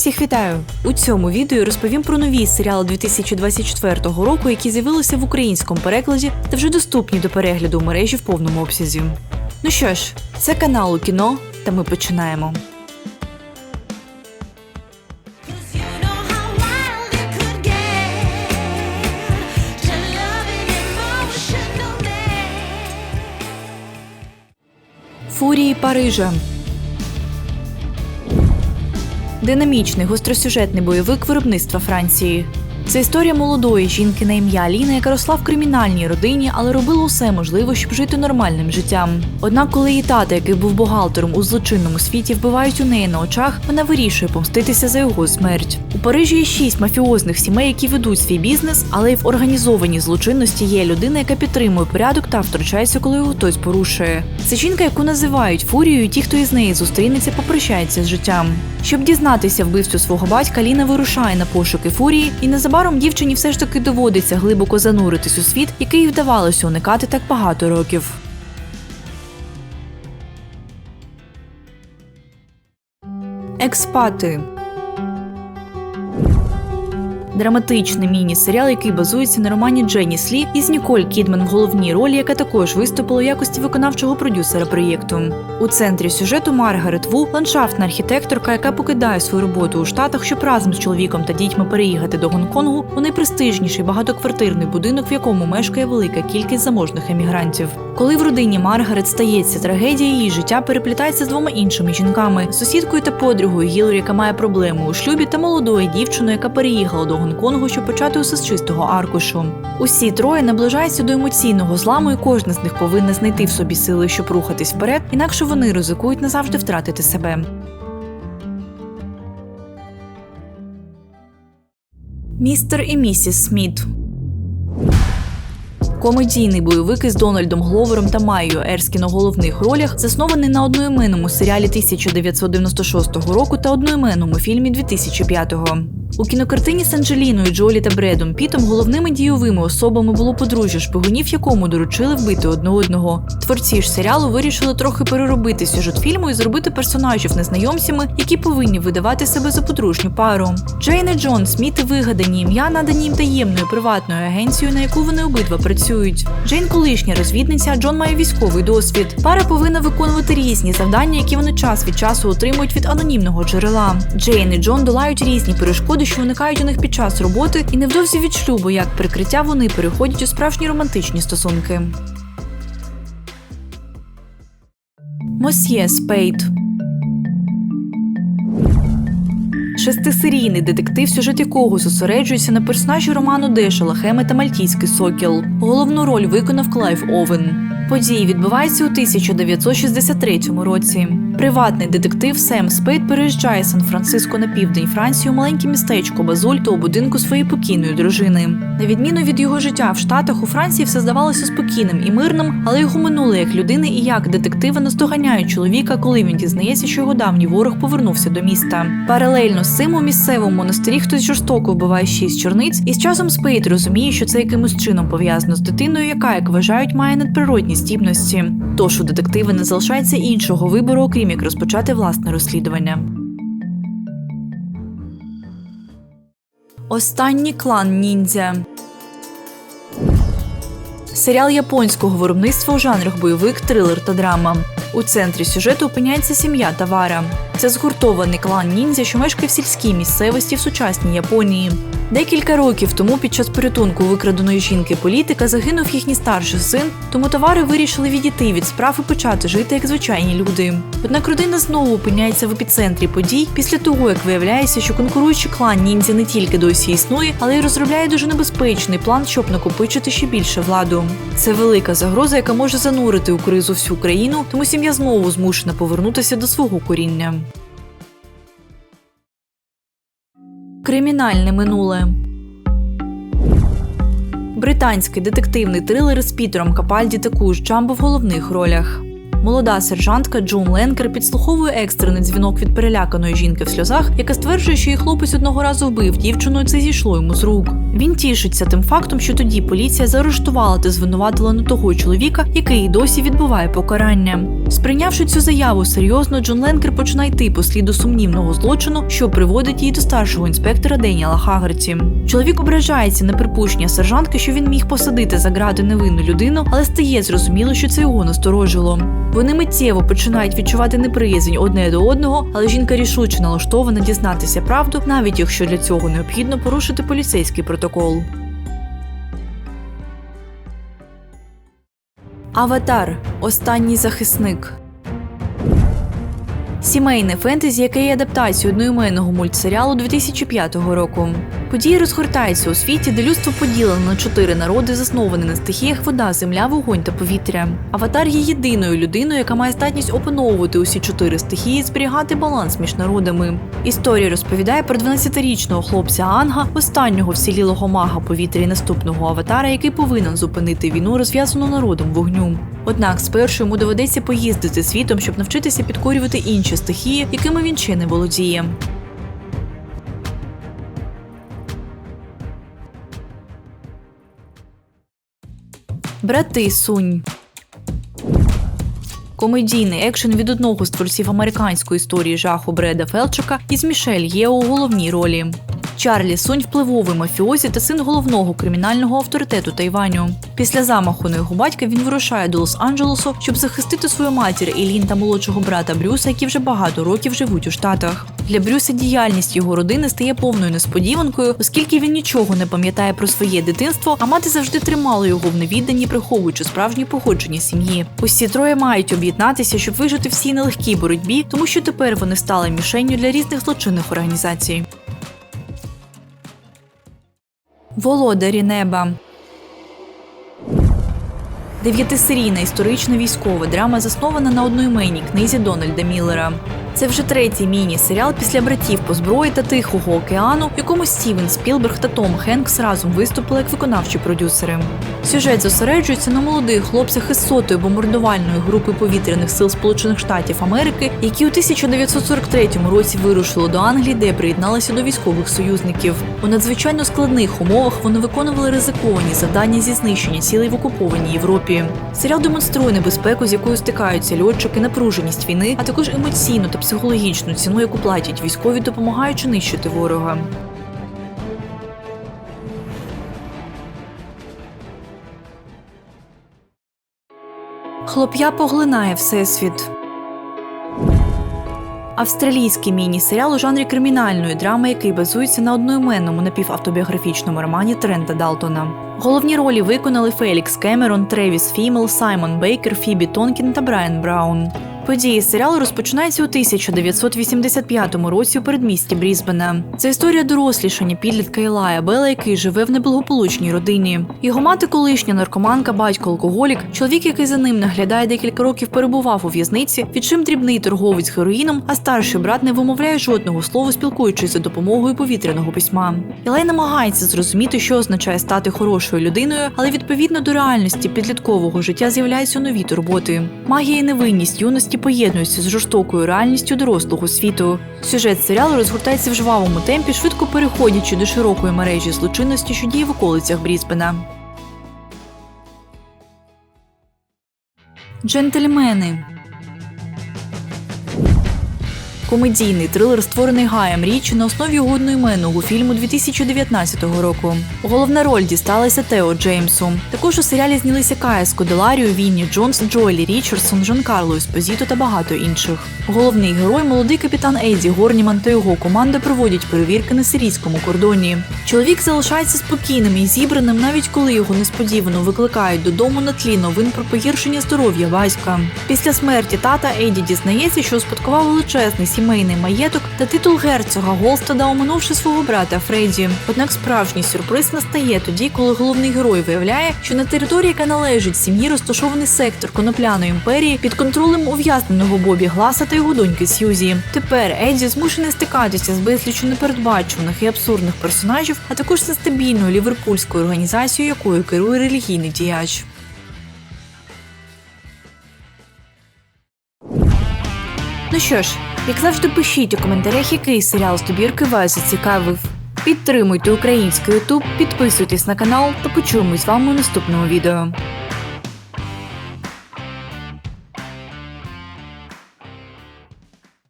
Всіх вітаю! У цьому відео розповім про нові серіали 2024 року, які з'явилися в українському перекладі та вже доступні до перегляду у мережі в повному обсязі. Ну що ж, це канал у кіно, та ми починаємо. Cause you Динамічний гостросюжетний бойовик виробництва Франції. Це історія молодої жінки на ім'я Аліна, яка росла в кримінальній родині, але робила усе можливе, щоб жити нормальним життям. Однак, коли її тата, який був бухгалтером у злочинному світі, вбивають у неї на очах, вона вирішує помститися за його смерть. У Парижі є шість мафіозних сімей, які ведуть свій бізнес, але й в організованій злочинності є людина, яка підтримує порядок та втручається, коли його хтось порушує. Це жінка, яку називають фурією, ті, хто із неї зустрінеться, попрощається з життям. Щоб дізнатися вбивцю свого батька, Ліна вирушає на пошуки фурії, і незабаром дівчині все ж таки доводиться глибоко зануритись у світ, який вдавалося уникати так багато років. Експати Драматичний міні-серіал, який базується на романі Дженні Слі із Ніколь Кідман в головній ролі, яка також виступила у якості виконавчого продюсера проєкту. У центрі сюжету Маргарет Ву, ландшафтна архітекторка, яка покидає свою роботу у Штатах, щоб разом з чоловіком та дітьми переїхати до Гонконгу у найпрестижніший багатоквартирний будинок, в якому мешкає велика кількість заможних емігрантів. Коли в родині Маргарет стається трагедія, її життя переплітається з двома іншими жінками сусідкою та подругою Гіларі, яка має проблеми у шлюбі, та молодою дівчиною, яка переїхала до Гонконгу, щоб почати усе з чистого аркушу. Усі троє наближаються до емоційного зламу, і кожна з них повинна знайти в собі сили, щоб рухатись вперед, інакше вони ризикують назавжди втратити себе. Містер і місіс Сміт Комедійний бойовик із Дональдом Гловером та Майєю Ерскін у головних ролях заснований на одноіменному серіалі 1996 року та одноіменному фільмі 2005-го. У кінокартині з Анджеліною Джолі та Бредом Пітом головними дійовими особами було подружжя шпигунів, якому доручили вбити одне одного. Творці ж серіалу вирішили трохи переробити сюжет фільму і зробити персонажів незнайомцями, які повинні видавати себе за подружню пару. Джейн і Джон Сміти вигадані ім'я, надані їм таємною приватною агенцією, на яку вони обидва працюють. Джейн колишня розвідниця, Джон має військовий досвід. Пара повинна виконувати різні завдання, які вони час від часу отримують від анонімного джерела. Джейн і Джон долають різні перешкоди, що виникають у них під час роботи, і невдовзі від шлюбу, як прикриття, вони переходять у справжні романтичні стосунки. Мосьє Спейд Шестисерійний детектив, сюжет якого зосереджується на персонажі роману Деша Лахеми та Мальтійський сокіл. Головну роль виконав Клайв Овен. Події відбуваються у 1963 році. Приватний детектив Сем Спейд переїжджає Сан-Франциско на південь Франції у маленьке містечко Базуль та у будинку своєї покійної дружини. На відміну від його життя в Штатах, у Франції все здавалося спокійним і мирним, але його минуле як людини і як детектива наздоганяють чоловіка, коли він дізнається, що його давній ворог повернувся до міста. Паралельно з цим у місцевому монастирі хтось жорстоко вбиває шість чорниць, і з часом Спейд розуміє, що це якимось чином пов'язано з дитиною, яка, як вважають, має надприродні здібності. Тож у детектива не залишається іншого вибору, окрім як розпочати власне розслідування. Останній клан ніндзя. Серіал японського виробництва у жанрах бойовик, трилер та драма. У центрі сюжету опиняється сім'я Тавара. Це згуртований клан ніндзя, що мешкає в сільській місцевості в сучасній Японії. Декілька років тому під час порятунку викраденої жінки політика загинув їхній старший син, тому товари вирішили відійти від справ і почати жити як звичайні люди. Однак родина знову опиняється в епіцентрі подій після того, як виявляється, що конкуруючий клан ніндзя не тільки досі існує, але й розробляє дуже небезпечний план, щоб накопичити ще більше владу. Це велика загроза, яка може занурити у кризу всю країну, тому сім'я знову змушена повернутися до свого коріння. Кримінальне минуле. Британський детективний трилер з Пітером Капальді та Куш Чамбо в головних ролях. Молода сержантка Джун Ленкер підслуховує екстрений дзвінок від переляканої жінки в сльозах, яка стверджує, що її хлопець одного разу вбив дівчину, і це зійшло йому з рук. Він тішиться тим фактом, що тоді поліція заарештувала та звинуватила не того чоловіка, який досі відбуває покарання. Сприйнявши цю заяву серйозно, Джон Ленкер починає йти по сліду сумнівного злочину, що приводить її до старшого інспектора Деніела Хагарті. Чоловік ображається на припущення сержантки, що він міг посадити за грати невинну людину, але стає зрозуміло, що це його насторожило. Вони миттєво починають відчувати неприязнь одне до одного, але жінка рішуче налаштована дізнатися правду, навіть якщо для цього необхідно порушити поліцейський протокол. Аватар Останній захисник. Сімейне фентезі, яке є адаптацією одноіменного мультсеріалу 2005 року. Події розгортаються у світі, де людство поділено на чотири народи, засновані на стихіях вода, земля, вогонь та повітря. Аватар є єдиною людиною, яка має здатність опановувати усі чотири стихії зберігати баланс між народами. Історія розповідає про 12-річного хлопця Анга, останнього вцілілого мага повітря і наступного аватара, який повинен зупинити війну, розв'язану народом вогню. Однак спершу йому доведеться поїздити світом, щоб навчитися підкорювати інші стихії, якими він ще не володіє. Брати Сунь. Комедійний екшен від одного з творців американської історії жаху Бреда Фелчика із Мішель Єо у головній ролі. Чарлі Сунь впливовий мафіозі та син головного кримінального авторитету Тайваню. Після замаху на його батька він вирушає до Лос-Анджелесу, щоб захистити свою матір Елін та молодшого брата Брюса, які вже багато років живуть у Штатах. Для Брюса діяльність його родини стає повною несподіванкою, оскільки він нічого не пам'ятає про своє дитинство, а мати завжди тримала його в невідданні, приховуючи справжнє походження сім'ї. Усі троє мають об'єднатися, щоб вижити в цій нелегкій боротьбі, тому що тепер вони стали мішенню для різних злочинних організацій. Володарі неба. Дев'ятисерійна історична військова драма заснована на одноіменній книзі Дональда Міллера. Це вже третій міні-серіал після братів по зброї та Тихого океану, в якому Стівен Спілберг та Том Хенкс разом виступили як виконавчі продюсери. Сюжет зосереджується на молодих хлопцях із сотої бомбардувальної групи повітряних сил Сполучених Штатів Америки, які у 1943 році вирушили до Англії, де приєдналися до військових союзників. У надзвичайно складних умовах вони виконували ризиковані завдання зі знищення цілей в окупованій Європі. Серіал демонструє небезпеку, з якою стикаються льотчики, напруженість війни, а також емоційну та психологічну ціну, яку платять військові, допомагаючи нищити ворога. Хлоп'я поглинає всесвіт. Австралійський міні-серіал у жанрі кримінальної драми, який базується на одноіменному напівавтобіографічному романі Трента Далтона. Головні ролі виконали Фелікс Кемерон, Тревіс Фімел, Саймон Бейкер, Фібі Тонкін та Брайан Браун. Події серіалу розпочинаються у 1985 році у передмісті Брізбена. Це історія дорослішання підлітка Ілая Бела, який живе в неблагополучній родині. Його мати колишня наркоманка, батько алкоголік, чоловік, який за ним наглядає декілька років, перебував у в'язниці, відчим дрібний торговець героїном, а старший брат не вимовляє жодного слова, спілкуючись за допомогою повітряного письма. Ілай намагається зрозуміти, що означає стати хорошою людиною, але відповідно до реальності підліткового життя з'являються нові турботи. Магія і невинність юності поєднуються з жорстокою реальністю дорослого світу. Сюжет серіалу розгортається в жвавому темпі, швидко переходячи до широкої мережі злочинності, що діє в околицях Брізбена. Джентльмени. Комедійний трилер, створений Гаєм Річі на основі одноіменного фільму 2019 року. Головна роль дісталася Тео Джеймсу. Також у серіалі знялися Кая Скоделаріо, Вінні Джонс, Джоелі Річардсон, Жан Карло Еспозіто та багато інших. Головний герой молодий капітан Ейді Горніман та його команда проводять перевірки на сирійському кордоні. Чоловік залишається спокійним і зібраним, навіть коли його несподівано викликають додому на тлі новин про погіршення здоров'я батька. Після смерті тата Ейді дізнається, що успадкував величезний сімейний маєток та титул герцога Голстада, оминувши свого брата Фредді. Однак справжній сюрприз настає тоді, коли головний герой виявляє, що на території, яка належить сім'ї, розташований сектор конопляної імперії під контролем ув'язненого Бобі Гласа та його доньки Сьюзі. Тепер Едді змушений стикатися з безліччю непередбачуваних і абсурдних персонажів, а також з нестабільною ліверпульською організацією, якою керує релігійний діяч. Що ж, як завжди, пишіть у коментарях, який серіал з добірки вас зацікавив. Підтримуйте український Ютуб, підписуйтесь на канал та почуємось з вами у наступному відео.